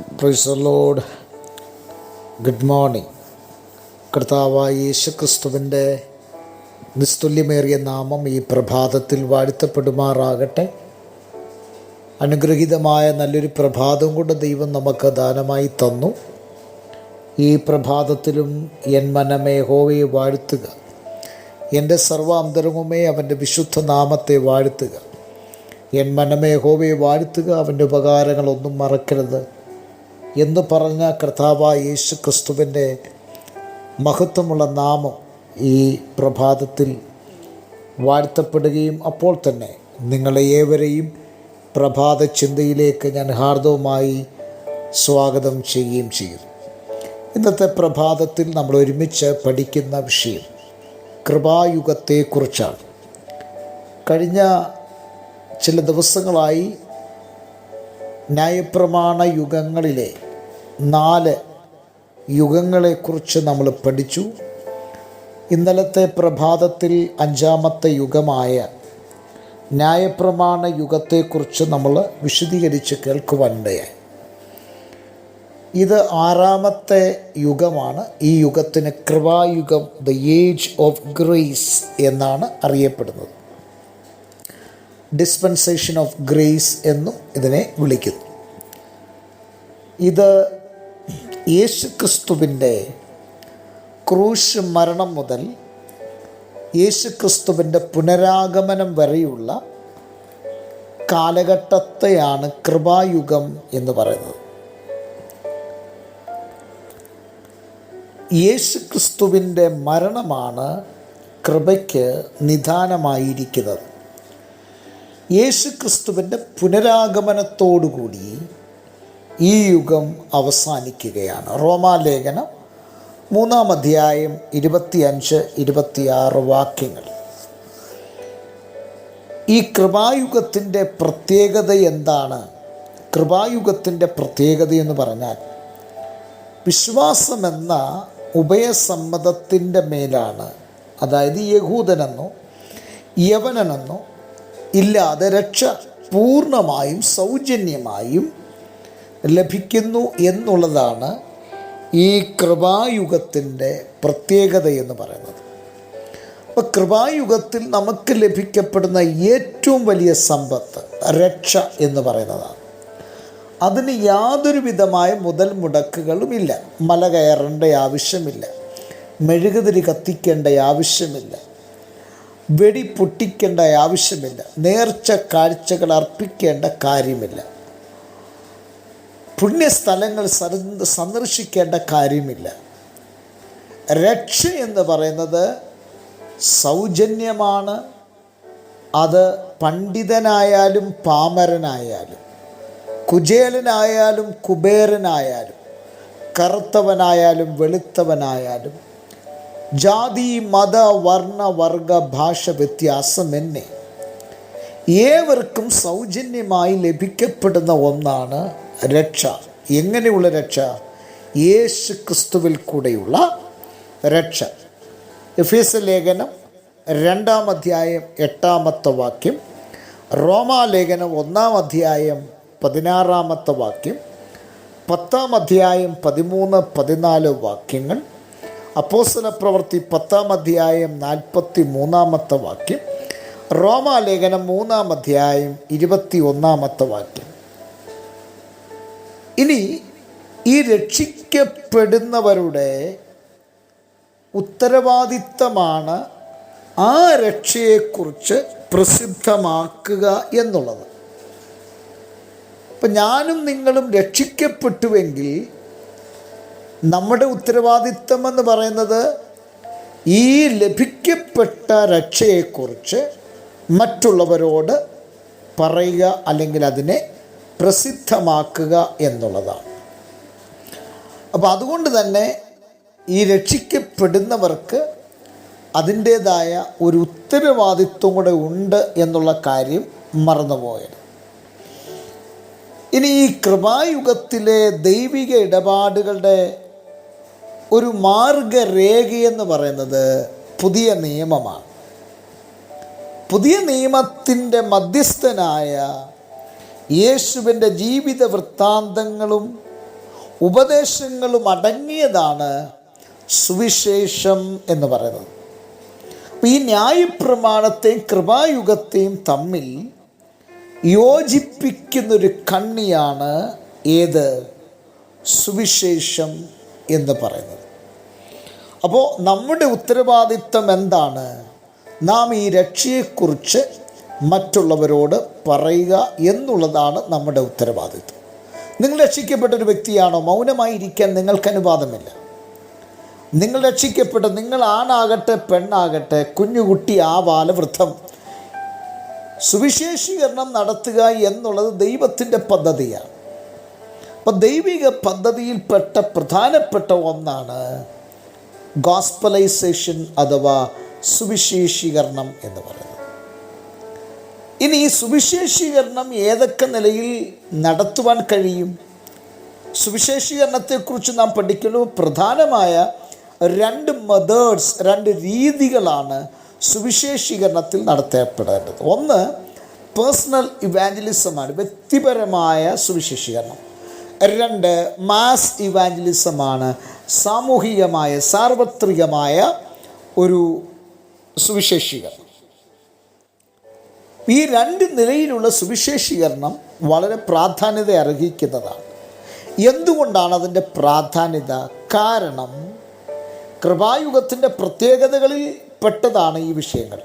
Price load good morning കർത്താവായ യേശു ക്രിസ്തുവിന്റെ നിസ്തുല്യമേറിയ നാമം ഈ പ്രഭാതത്തിൽ വാഴ്ത്തപ്പെടുമാറാകട്ടെ. അനുഗ്രഹീതമായ നല്ലൊരു പ്രഭാതം കൊണ്ട് ദൈവം നമുക്ക് ദാനമായി തന്നു. ഈ പ്രഭാതത്തിലും എൻ മനമേ ഹോവയെ വാഴ്ത്തുക. എന്റെ സർവ അന്തരംഗമേ അവന്റെ വിശുദ്ധ നാമത്തെ വാഴ്ത്തുക. എൻ മനമേ ഹോവയെ വാഴ്ത്തുക അവന്റെ ഉപകാരങ്ങളൊന്നും മറക്കരുത്. എന്ന് പറഞ്ഞ കർത്താവായ യേശു ക്രിസ്തുവിന്റെ മഹത്വമുള്ള നാമം ഈ പ്രഭാതത്തിൽ വാഴ്ത്തപ്പെടുകയും അപ്പോൾ തന്നെ നിങ്ങളെ ഏവരെയും പ്രഭാത ചിന്തയിലേക്ക് ഞാൻ ഹാർദവുമായി സ്വാഗതം ചെയ്യുകയും ചെയ്യുന്നു. ഇന്നത്തെ പ്രഭാതത്തിൽ നമ്മൾ ഒരുമിച്ച് പഠിക്കുന്ന വിഷയം കൃപായുഗത്തെക്കുറിച്ചാണ്. കഴിഞ്ഞ ചില ദിവസങ്ങളായി ന്യായപ്രമാണ യുഗങ്ങളിലെ നാല് യുഗങ്ങളെക്കുറിച്ച് നമ്മൾ പഠിച്ചു. ഇന്നലത്തെ പ്രഭാതത്തിൽ അഞ്ചാമത്തെ യുഗമായ ന്യായപ്രമാണ യുഗത്തെക്കുറിച്ച് നമ്മൾ വിശദീകരിച്ച് കേൾക്കുവാനിടയായി. ഇത് ആറാമത്തെ യുഗമാണ്. ഈ യുഗത്തിന് കൃപായുഗം ദ ഏജ് ഓഫ് ഗ്രേസ് എന്നാണ് അറിയപ്പെടുന്നത്. ഡിസ്പെൻസേഷൻ ഓഫ് ഗ്രേസ് എന്നും ഇതിനെ വിളിക്കുന്നു. ഇത് യേശുക്രിസ്തുവിന്റെ ക്രൂശ് മരണം മുതൽ യേശുക്രിസ്തുവിന്റെ പുനരാഗമനം വരെയുള്ള കാലഘട്ടത്തെയാണ് കൃപായുഗം എന്ന് പറയുന്നത്. യേശുക്രിസ്തുവിന്റെ മരണമാണ് കൃപയ്ക്ക് നിധാനമായിരിക്കുന്നത് യേശുക്രിസ്തുവിന്റെ പുനരാഗമനത്തോടുകൂടി ഈ യുഗം അവസാനിക്കുകയാണ്. റോമാലേഖനം മൂന്നാം അധ്യായം ഇരുപത്തിയഞ്ച് ഇരുപത്തിയാറ് വാക്യങ്ങൾ. ഈ കൃപായുഗത്തിന്റെ പ്രത്യേകത എന്താണ്? കൃപായുഗത്തിന്റെ പ്രത്യേകത എന്ന് പറഞ്ഞാൽ വിശ്വാസമെന്ന ഉഭയസമ്മതത്തിന്റെ മേലാണ്. അതായത് യഹൂദനെന്നോ യവനനെന്നോ ഇല്ലാതെ രക്ഷ പൂർണമായും സൗജന്യമായും ലഭിക്കുന്നു എന്നുള്ളതാണ് ഈ കൃപായുഗത്തിന്റെ പ്രത്യേകത എന്ന് പറയുന്നത്. അപ്പോൾ കൃപായുഗത്തിൽ നമുക്ക് ലഭിക്കപ്പെടുന്ന ഏറ്റവും വലിയ സമ്പത്ത് രക്ഷ എന്ന് പറയുന്നതാണ്. അതിന് യാതൊരു വിധമായ മുതൽ മുടക്കുകളുമില്ല മല കയറേണ്ട ആവശ്യമില്ല. മെഴുകുതിരി കത്തിക്കേണ്ട ആവശ്യമില്ല. വെടി പൊട്ടിക്കേണ്ട ആവശ്യമില്ല. നേർച്ച കാഴ്ചകൾ അർപ്പിക്കേണ്ട കാര്യമില്ല. പുണ്യസ്ഥലങ്ങൾ സന്ദർശിക്കേണ്ട കാര്യമില്ല. രക്ഷ എന്ന് പറയുന്നത് സൗജന്യമാണ്. അത് പണ്ഡിതനായാലും പാമരനായാലും കുചേലനായാലും കുബേരനായാലും കറുത്തവനായാലും വെളുത്തവനായാലും ജാതി മത വർണ വർഗ ഭാഷ വ്യത്യാസം എന്നെ ഏവർക്കും സൗജന്യമായി ലഭിക്കപ്പെടുന്ന ഒന്നാണ് രക്ഷ. എങ്ങനെയുള്ള രക്ഷ? യേശു ക്രിസ്തുവിൽ കൂടെയുള്ള രക്ഷ. എഫ് എസ് ലേഖനം രണ്ടാം അധ്യായം എട്ടാമത്തെ വാക്യം റോമാലേഖനം ഒന്നാം അധ്യായം പതിനാറാമത്തെ വാക്യം പത്താം അധ്യായം പതിമൂന്ന് പതിനാല് വാക്യങ്ങൾ അപ്പോസല പ്രവൃത്തി പത്താം അധ്യായം നാൽപ്പത്തി മൂന്നാമത്തെ വാക്യം റോമാലേഖനം മൂന്നാം അധ്യായം ഇരുപത്തി ഒന്നാമത്തെ വാക്യം. ഇനി ഈ രക്ഷിക്കപ്പെടുന്നവരുടെ ഉത്തരവാദിത്തമാണ് ആ രക്ഷയെക്കുറിച്ച് പ്രസിദ്ധമാക്കുക എന്നുള്ളത്. അപ്പം ഞാനും നിങ്ങളും രക്ഷിക്കപ്പെട്ടുവെങ്കിൽ നമ്മുടെ ഉത്തരവാദിത്തം എന്ന് പറയുന്നത് ഈ ലഭിക്കപ്പെട്ട രക്ഷയെക്കുറിച്ച് മറ്റുള്ളവരോട് പറയുക അല്ലെങ്കിൽ അതിനെ പ്രസിദ്ധമാക്കുക എന്നുള്ളതാണ്. അപ്പോൾ അതുകൊണ്ട് തന്നെ ഈ രക്ഷിക്കപ്പെടുന്നവർക്ക് അതിന്റേതായ ഒരു ഉത്തരവാദിത്വം കൂടെ ഉണ്ട് എന്നുള്ള കാര്യം മറന്നുപോയത്. ഇനി ഈ കൃപായുഗത്തിലെ ദൈവിക ഇടപാടുകളുടെ ഒരു മാർഗരേഖയെന്ന് പറയുന്നത് പുതിയ നിയമമാണ്. പുതിയ നിയമത്തിന്റെ മധ്യസ്ഥനായ യേശുവിന്റെ ജീവിത വൃത്താന്തങ്ങളും ഉപദേശങ്ങളും അടങ്ങിയതാണ് സുവിശേഷം എന്ന് പറയുന്നത്. അപ്പം ഈ ന്യായപ്രമാണത്തെയും കൃപായുഗത്തെയും തമ്മിൽ യോജിപ്പിക്കുന്നൊരു കണ്ണിയാണ് ഏത്? സുവിശേഷം എന്ന് പറയുന്നത്. അപ്പോൾ നമ്മുടെ ഉത്തരവാദിത്തം എന്താണ്? നാം ഈ രക്ഷയെക്കുറിച്ച് മറ്റുള്ളവരോട് പറയുക എന്നുള്ളതാണ് നമ്മുടെ ഉത്തരവാദിത്വം. നിങ്ങൾ രക്ഷിക്കപ്പെട്ട ഒരു വ്യക്തിയാണോ? മൗനമായിരിക്കാൻ നിങ്ങൾക്ക് അനുവാദമില്ല. നിങ്ങൾ രക്ഷിക്കപ്പെട്ട നിങ്ങൾ ആണാകട്ടെ പെണ്ണാകട്ടെ കുഞ്ഞുകുട്ടി ആവാല വൃദ്ധം സുവിശേഷീകരണം നടത്തുക എന്നുള്ളത് ദൈവത്തിന്റെ പദ്ധതിയാണ്. അപ്പം ദൈവിക പദ്ധതിയിൽപ്പെട്ട പ്രധാനപ്പെട്ട ഒന്നാണ് ഗോസ്പലൈസേഷൻ അഥവാ സുവിശേഷീകരണം എന്ന് പറയുന്നത്. ഇനി ഈ സുവിശേഷീകരണം ഏതൊക്കെ നിലയിൽ നടത്തുവാൻ കഴിയും? സുവിശേഷീകരണത്തെക്കുറിച്ച് നാം പഠിക്കുന്നത് പ്രധാനമായ രണ്ട് മെതേഡ്സ് രണ്ട് രീതികളാണ് സുവിശേഷീകരണത്തിൽ നടത്തപ്പെടേണ്ടത് ഒന്ന് പേഴ്സണൽ ഇവാഞ്ചലിസമാണ് വ്യക്തിപരമായ സുവിശേഷീകരണം. രണ്ട് മാസ് ഇവാഞ്ചലിസമാണ് സാമൂഹികമായ സാർവത്രികമായ ഒരു സുവിശേഷീകരണം. ഈ രണ്ട് നിലയിലുള്ള സുവിശേഷീകരണം വളരെ പ്രാധാന്യത അർഹിക്കുന്നതാണ്. എന്തുകൊണ്ടാണ് അതിന്റെ പ്രാധാന്യത? കാരണം കൃപായുഗത്തിന്റെ പ്രത്യേകതകളിൽ പെട്ടതാണ് ഈ വിഷയങ്ങൾ.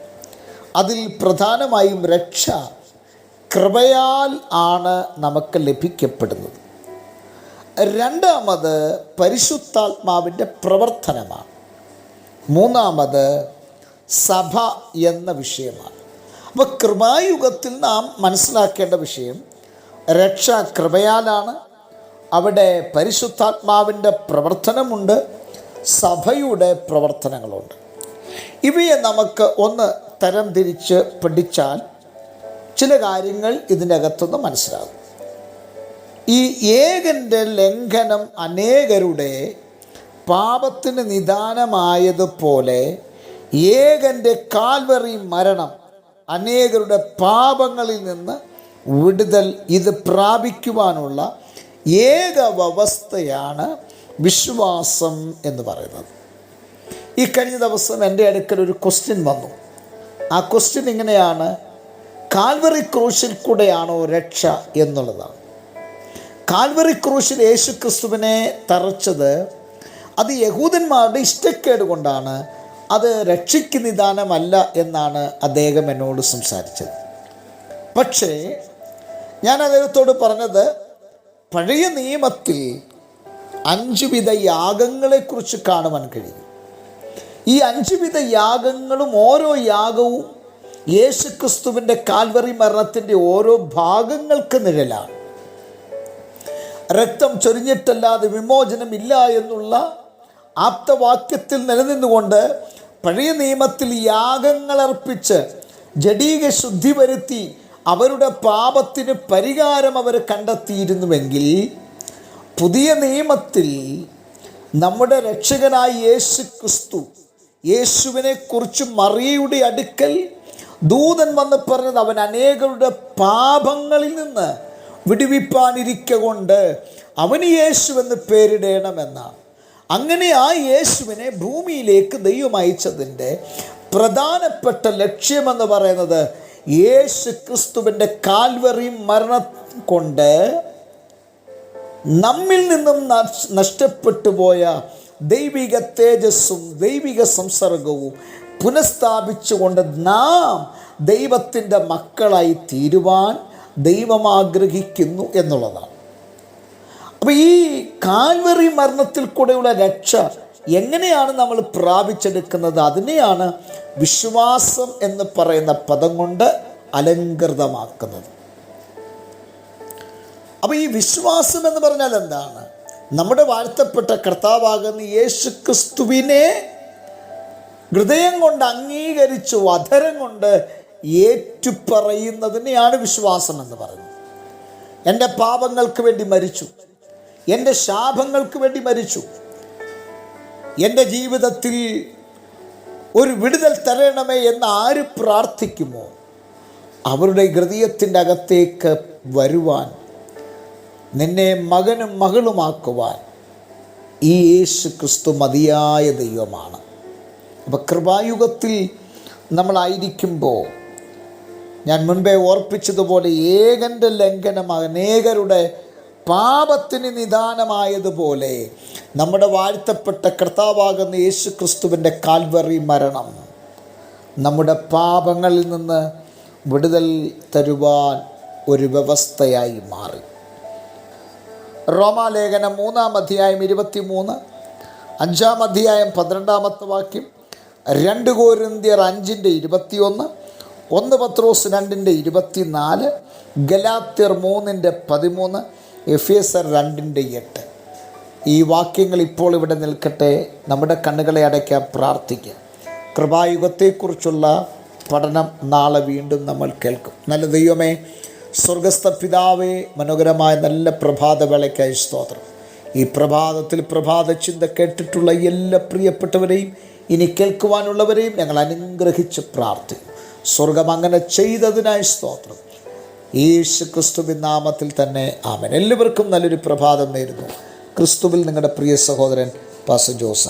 അതിൽ പ്രധാനമായും രക്ഷ കൃപയാൽ ആണ് നമുക്ക് ലഭിക്കപ്പെടുന്നത്. രണ്ടാമത് പരിശുദ്ധാത്മാവിന്റെ പ്രവർത്തനമാണ്. മൂന്നാമത് സഭ എന്ന വിഷയമാണ്. അപ്പോൾ കൃപായുഗത്തിൽ നാം മനസ്സിലാക്കേണ്ട വിഷയം രക്ഷ കൃപയാലാണ്. അവിടെ പരിശുദ്ധാത്മാവിന്റെ പ്രവർത്തനമുണ്ട് സഭയുടെ പ്രവർത്തനങ്ങളുണ്ട്. ഇവയെ നമുക്ക് ഒന്ന് തരം തിരിച്ച് പഠിച്ചാൽ ചില കാര്യങ്ങൾ ഇതിനകത്തുനിന്ന് മനസ്സിലാകും. ഈ ഏകന്റെ ലംഘനം അനേകരുടെ പാപത്തിന് നിദാനമായതുപോലെ ഏകന്റെ കാൽവറി മരണം അനേകരുടെ പാപങ്ങളിൽ നിന്ന് വിടുതൽ ഇത് പ്രാപിക്കുവാനുള്ള ഏക വ്യവസ്ഥയാണ് വിശ്വാസം എന്ന് പറയുന്നത്. ഈ കഴിഞ്ഞ ദിവസം എന്റെ അടുക്കൽ ഒരു ക്വസ്റ്റ്യൻ വന്നു. ആ ക്വസ്റ്റ്യൻ ഇങ്ങനെയാണ്. കാൽവറി ക്രൂശിൽ കൂടെയാണോ രക്ഷ എന്നുള്ളതാണ്. കാൽവറി ക്രൂശിൽ യേശു ക്രിസ്തുവിനെ തറച്ചത് അത് യഹൂദന്മാരുടെ ഇഷ്ടക്കേട് കൊണ്ടാണ്. അത് രക്ഷയ്ക്ക് നിദാനമല്ല എന്നാണ് അദ്ദേഹം എന്നോട് സംസാരിച്ചത്. പക്ഷേ ഞാൻ അദ്ദേഹത്തോട് പറഞ്ഞത് പഴയ നിയമത്തിൽ അഞ്ചുവിധ യാഗങ്ങളെക്കുറിച്ച് കാണുവാൻ കഴിയും. ഈ അഞ്ചുവിധ യാഗങ്ങളും ഓരോ യാഗവും യേശുക്രിസ്തുവിന്റെ കാൽവറി മരണത്തിന്റെ ഓരോ ഭാഗങ്ങൾക്ക് നിഴലാണ്. രക്തം ചൊരിഞ്ഞിട്ടല്ലാതെ വിമോചനമില്ല എന്നുള്ള ആപ്തവാക്യത്തിൽ നിലനിന്നുകൊണ്ട് പഴയ നിയമത്തിൽ യാഗങ്ങൾ അർപ്പിച്ച് ജഡീക ശുദ്ധി വരുത്തി അവരുടെ പാപത്തിന് പരിഹാരം അവർ കണ്ടെത്തിയിരുന്നുവെങ്കിൽ പുതിയ നിയമത്തിൽ നമ്മുടെ രക്ഷകനായ യേശു ക്രിസ്തു യേശുവിനെ കുറിച്ച് മറിയയുടെ അടുക്കൽ ദൂതൻ വന്ന് പറഞ്ഞത് അവൻ അനേകരുടെ പാപങ്ങളിൽ നിന്ന് വിടുവിപ്പാനിരിക്കൊണ്ട് അവന് യേശു എന്ന് പേരിടേണമെന്നാണ്. അങ്ങനെ ആ യേശുവിനെ ഭൂമിയിലേക്ക് ദൈവം അയച്ചതിന്റെ പ്രധാനപ്പെട്ട ലക്ഷ്യമെന്ന് പറയുന്നത് യേശു ക്രിസ്തുവിന്റെ കാൽവറി മരണം കൊണ്ട് നമ്മിൽ നിന്നും നഷ്- നഷ്ടപ്പെട്ടു പോയ ദൈവിക തേജസ്സും ദൈവിക സംസർഗവും പുനഃസ്ഥാപിച്ചുകൊണ്ട് നാം ദൈവത്തിന്റെ മക്കളായി തീരുവാൻ ദൈവം ആഗ്രഹിക്കുന്നു എന്നുള്ളതാണ്. അപ്പോൾ ഈ കാൽവറി മരണത്തിൽ കൂടെയുള്ള രക്ഷ എങ്ങനെയാണ് നമ്മൾ പ്രാപിച്ചെടുക്കുന്നത്? അതിനെയാണ് വിശ്വാസം എന്ന് പറയുന്ന പദം കൊണ്ട് അലങ്കൃതമാക്കുന്നത് അപ്പോൾ ഈ വിശ്വാസം എന്ന് പറഞ്ഞാൽ എന്താണ്? നമ്മുടെ വാഴ്ത്തപ്പെട്ട കർത്താവാകുന്ന യേശു ക്രിസ്തുവിനെ ഹൃദയം കൊണ്ട് അംഗീകരിച്ചു അധരം കൊണ്ട് ഏറ്റുപറയുന്നതിനെയാണ് വിശ്വാസം എന്ന് പറയുന്നത്. എന്റെ പാപങ്ങൾക്ക് വേണ്ടി മരിച്ചു. എന്റെ ശാപങ്ങൾക്ക് വേണ്ടി മരിച്ചു. എന്റെ ജീവിതത്തിൽ ഒരു വിടുതൽ തരണമേ എന്ന് ആര് പ്രാർത്ഥിക്കുമോ? അവരുടെ ഹൃദയത്തിന്റെ അകത്തേക്ക് വരുവാൻ നിന്നെ മകനും മകളുമാക്കുവാൻ ഈ യേശു ക്രിസ്തു മതിയായ ദൈവമാണ്. അപ്പോൾ കൃപായുഗത്തിൽ നമ്മളായിരിക്കുമ്പോൾ ഞാൻ മുൻപേ ഓർപ്പിച്ചതുപോലെ ഏകന്റെ ലംഘനം അനേകരുടെ പാപത്തിന് നിദാനമായതുപോലെ നമ്മുടെ വാഴ്ത്തപ്പെട്ട കർത്താവാകുന്ന യേശു ക്രിസ്തുവിന്റെ കാൽവറി മരണം നമ്മുടെ പാപങ്ങളിൽ നിന്ന് വിടുതൽ തരുവാൻ ഒരു വ്യവസ്ഥയായി മാറി. റോമാലേഖനം മൂന്നാം അധ്യായം ഇരുപത്തി മൂന്ന് അഞ്ചാം അധ്യായം പന്ത്രണ്ടാമത്തെ വാക്യം രണ്ട് കോരിന്ത്യർ അഞ്ചിന്റെ ഇരുപത്തിയൊന്ന് ഒന്ന് പത്രോസ് രണ്ടിന്റെ ഇരുപത്തിനാല് ഗലാത്യർ മൂന്നിന്റെ പതിമൂന്ന് എഫ് എസ് ആർ രണ്ടിന്റെ എട്ട്. ഈ വാക്യങ്ങൾ ഇപ്പോൾ ഇവിടെ നിൽക്കട്ടെ. നമ്മുടെ കണ്ണുകളെ അടയ്ക്കാൻ പ്രാർത്ഥിക്കുക കൃപായുഗത്തെക്കുറിച്ചുള്ള പഠനം നാളെ വീണ്ടും നമ്മൾ കേൾക്കും. നല്ല ദൈവമേ സ്വർഗസ്ഥ പിതാവേ മനോഹരമായ നല്ല പ്രഭാതവേളയ്ക്കായി സ്തോത്രം. ഈ പ്രഭാതത്തിൽ പ്രഭാത ചിന്ത കേട്ടിട്ടുള്ള എല്ലാ പ്രിയപ്പെട്ടവരെയും ഇനി കേൾക്കുവാനുള്ളവരെയും ഞങ്ങൾ അനുഗ്രഹിച്ച് പ്രാർത്ഥിക്കും. സ്വർഗം അങ്ങനെ ചെയ്തതിനായി സ്തോത്രം. യേശു ക്രിസ്തുവിൻ നാമത്തിൽ തന്നെ ആമൻ. എല്ലാവർക്കും നല്ലൊരു പ്രഭാതം നേരുന്നു. ക്രിസ്തുവിൽ നിങ്ങളുടെ പ്രിയ സഹോദരൻ പാസ ജോസ്